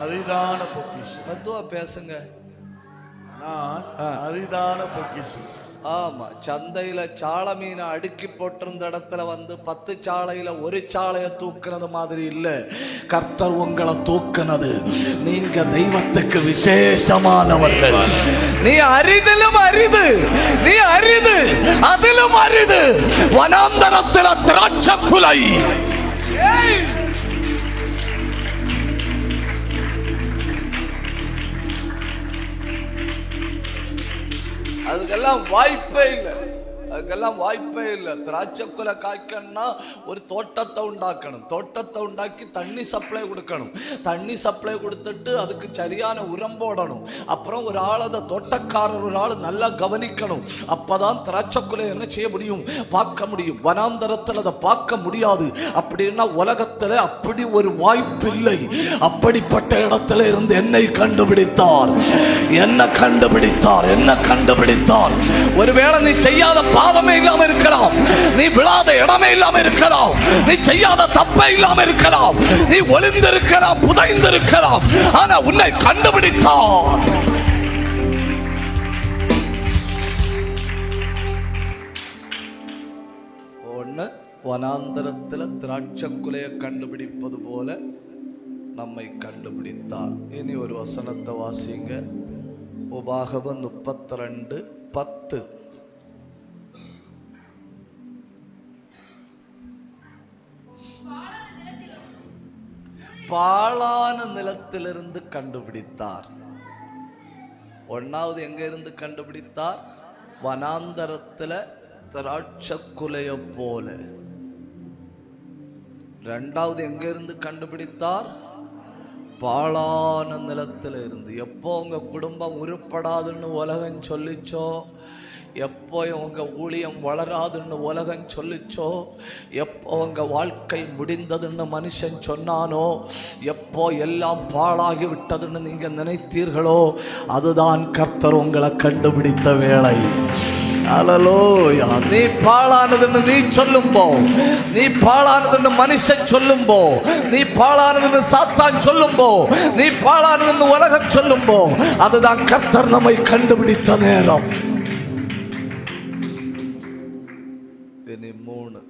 அரிதான பொக்கிஷம். மெதுவா பேசுங்க. நான். அரிதான பொக்கிஷம். ஆமா சந்தையில சாள மீனை அடுக்கி போட்டிருந்த இடத்துல வந்து பத்து சாளையில ஒரு சாளைய தூக்குறது மாதிரி இல்ல. கர்த்தர் உங்களை தூக்குனது. நீங்க தெய்வத்துக்கு விசேஷமானவர்கள். நீ அரிதிலும் அரிது. நீ அரிது. அதிலும் அரிது. வனாந்தரத்துல திராட்சை குலை. அதுக்கெல்லாம் வாய்ப்பே இல்லை. அதுக்கெல்லாம் வாய்ப்பே இல்லை. திராட்சைக்குலை காய்க்கணும்னா ஒரு தோட்டத்தை உண்டாக்கணும். தோட்டத்தை உண்டாக்கி தண்ணி சப்ளை கொடுக்கணும். தண்ணி சப்ளை கொடுத்துட்டு அதுக்கு சரியான உரம் போடணும். அப்புறம் ஒரு ஆள் அதை தோட்டக்காரர் ஒரு ஆள் நல்லா கவனிக்கணும். அப்பதான் திராட்சைக்குலை என்ன செய்ய முடியும்? பார்க்க முடியும். வனாந்தரத்தில் அதை பார்க்க முடியாது. அப்படின்னா உலகத்தில் அப்படி ஒரு வாய்ப்பு இல்லை. அப்படிப்பட்ட இடத்துல இருந்து என்னை கண்டுபிடித்தார். என்ன கண்டுபிடித்தார். என்ன கண்டுபிடித்தார். ஒருவேளை நீ செய்யாத பாவமே இல்லாம இருக்கலாம். நீ விழாத இடமே இல்லாம இருக்கலாம். நீ செய்யாத தப்பே இல்லாம இருக்கலாம். நீ ஒளிந்திருக்கலாம் புதைந்திருக்கலாம். ஆனா உன்னை கண்டுபிடித்தான். வனாந்தரத்தில் வனாந்தரத்துல திராட்சக்குலைய கண்டுபிடிப்பது போல நம்மை கண்டுபிடித்தார். இனி ஒரு வசனத்தை வாசிங்க. உபாகவன் முப்பத்தி ரெண்டு பத்து. பாழான நிலத்திலிருந்து கண்டுபிடித்தார். ஒன்னாவது எங்க இருந்து கண்டுபிடித்தார்? வனாந்தரத்துல திராட்சக்குலைய போல. ரெண்டாவது எங்க இருந்து கண்டுபிடித்தார்? பாழான நிலத்துல இருந்து எப்போ உங்க குடும்பம் உருப்படாதுன்னு உலகம் சொல்லிச்சோ? எப்போ உங்க ஊழியம் வளராதுன்னு உலகம் சொல்லிச்சோ? எப்போ உங்க வாழ்க்கை முடிந்ததுன்னு மனுஷன் சொன்னானோ? எப்போ எல்லாம் பாழாகி விட்டதுன்னு நீங்க நினைத்தீர்களோ? அதுதான் கர்த்தர் உங்களை கண்டுபிடித்த வேளை அலலோயா நீ பாழானதுன்னு நீ சொல்லும்போ. நீ பாழானதுன்னு மனுஷன் சொல்லும்போ. நீ பாழானதுன்னு சாத்தான் சொல்லும்போ. நீ பாழானதுன்னு உலகம் சொல்லும்போ. அதுதான் கர்த்தர் நம்மை கண்டுபிடித்த நேரம். இனி மூணு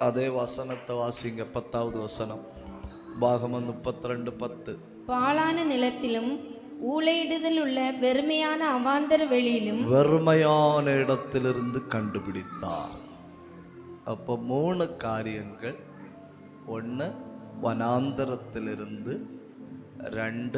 அதே வசனத்தை வாசிங்க பத்தாவது வசனம் பாகமம் முப்பத்தி ரெண்டு பத்து பாழான நிலத்திலும் ஊழையிடுதல் உள்ள வெறுமையான அவாந்தர வெளியிலும் வெறுமையான இடத்திலிருந்து கண்டுபிடித்தார் அப்போ மூணு காரியங்கள் ஒன்று வனாந்தரத்திலிருந்து ரெண்டு